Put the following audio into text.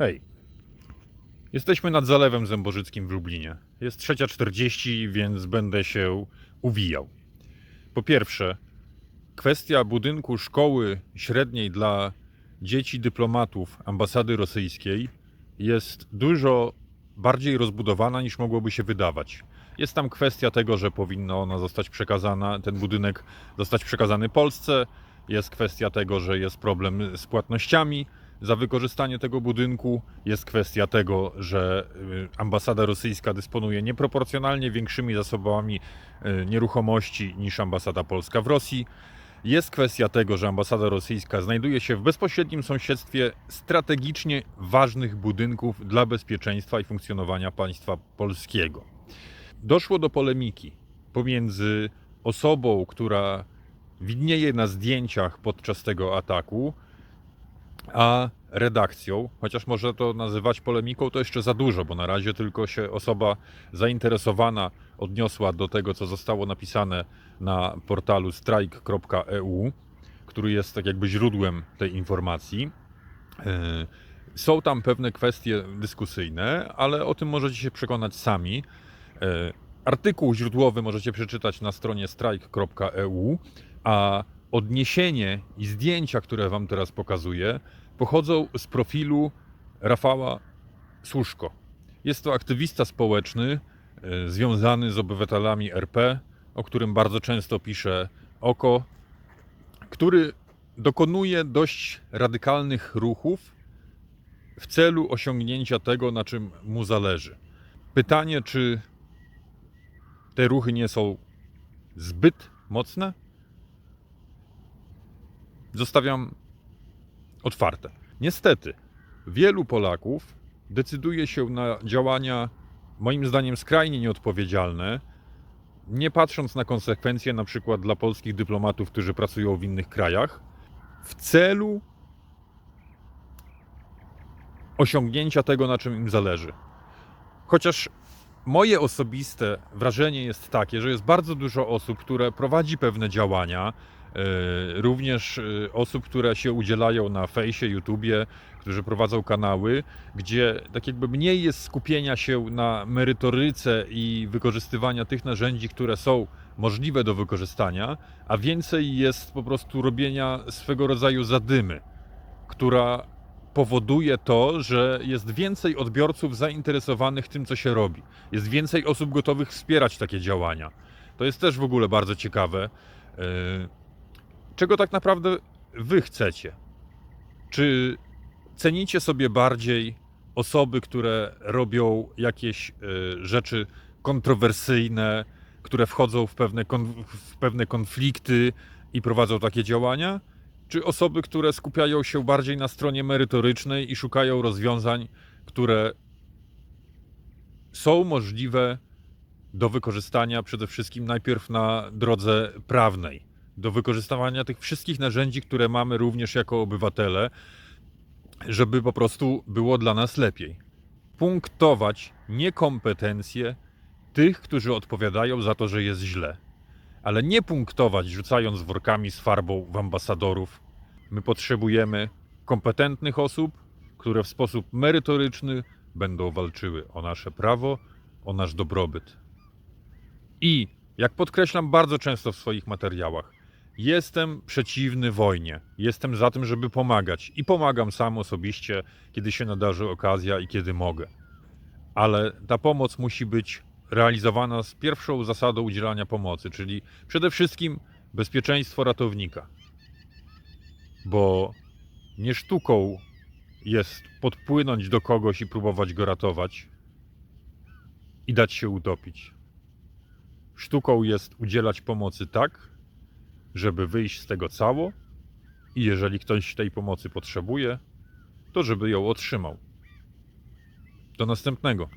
Hej. Jesteśmy nad Zalewem Zębożyckim w Lublinie. Jest 3.40, więc będę się uwijał. Po pierwsze, kwestia budynku szkoły średniej dla dzieci dyplomatów ambasady rosyjskiej jest dużo bardziej rozbudowana niż mogłoby się wydawać. Jest tam kwestia tego, że powinna ona zostać przekazana, ten budynek zostać przekazany Polsce. Jest kwestia tego, że jest problem z płatnościami za wykorzystanie tego budynku. Jest kwestia tego, że y, ambasada rosyjska dysponuje nieproporcjonalnie większymi zasobami y, nieruchomości niż ambasada polska w Rosji. Jest kwestia tego, że ambasada rosyjska znajduje się w bezpośrednim sąsiedztwie strategicznie ważnych budynków dla bezpieczeństwa i funkcjonowania państwa polskiego. Doszło do polemiki pomiędzy osobą, która widnieje na zdjęciach podczas tego ataku, a redakcją, chociaż może to nazywać polemiką, to jeszcze za dużo, bo na razie tylko się osoba zainteresowana odniosła do tego, co zostało napisane na portalu strike.eu, który jest tak jakby źródłem tej informacji. Yy, Są tam pewne kwestie dyskusyjne, ale o tym możecie się przekonać sami. Yy, Artykuł źródłowy możecie przeczytać na stronie strike.eu, a odniesienie i zdjęcia, które Wam teraz pokazuję, pochodzą z profilu Rafała Słuszko. Jest to aktywista społeczny y, związany z obywatelami RP, o którym bardzo często pisze Oko, który dokonuje dość radykalnych ruchów w celu osiągnięcia tego, na czym mu zależy. Pytanie, czy te ruchy nie są zbyt mocne? Zostawiam otwarte. Niestety, wielu Polaków decyduje się na działania, moim zdaniem, skrajnie nieodpowiedzialne, nie patrząc na konsekwencje, na przykład dla polskich dyplomatów, którzy pracują w innych krajach, w celu osiągnięcia tego, na czym im zależy. Chociaż moje osobiste wrażenie jest takie, że jest bardzo dużo osób, które prowadzi pewne działania, również e, osób, które się udzielają na fejsie, YouTubie, którzy prowadzą kanały, gdzie tak jakby mniej jest skupienia się na merytoryce i wykorzystywania tych narzędzi, które są możliwe do wykorzystania, a więcej jest po prostu robienia swego rodzaju zadymy, która powoduje to, że jest więcej odbiorców zainteresowanych tym, co się robi. Jest więcej osób gotowych wspierać takie działania. To jest też w ogóle bardzo ciekawe. Czego tak naprawdę wy chcecie? Czy cenicie sobie bardziej osoby, które robią jakieś yy, rzeczy kontrowersyjne, które wchodzą w pewne, w pewne konflikty i prowadzą takie działania? czy osoby, które skupiają się bardziej na stronie merytorycznej i szukają rozwiązań, które są możliwe do wykorzystania przede wszystkim najpierw na drodze prawnej, do wykorzystywania tych wszystkich narzędzi, które mamy również jako obywatele, żeby po prostu było dla nas lepiej. Punktować niekompetencje tych, którzy odpowiadają za to, że jest źle ale nie punktować rzucając workami z farbą w ambasadorów. My potrzebujemy kompetentnych osób, które w sposób merytoryczny będą walczyły o nasze prawo, o nasz dobrobyt. I, jak podkreślam bardzo często w swoich materiałach, jestem przeciwny wojnie. Jestem za tym, żeby pomagać i pomagam sam osobiście, kiedy się nadarzy okazja i kiedy mogę. Ale ta pomoc musi być realizowana z pierwszą zasadą udzielania pomocy, czyli przede wszystkim bezpieczeństwo ratownika. Bo nie sztuką jest podpłynąć do kogoś i próbować go ratować i dać się utopić. Sztuką jest udzielać pomocy tak, żeby wyjść z tego cało i jeżeli ktoś tej pomocy potrzebuje, to żeby ją otrzymał. Do następnego.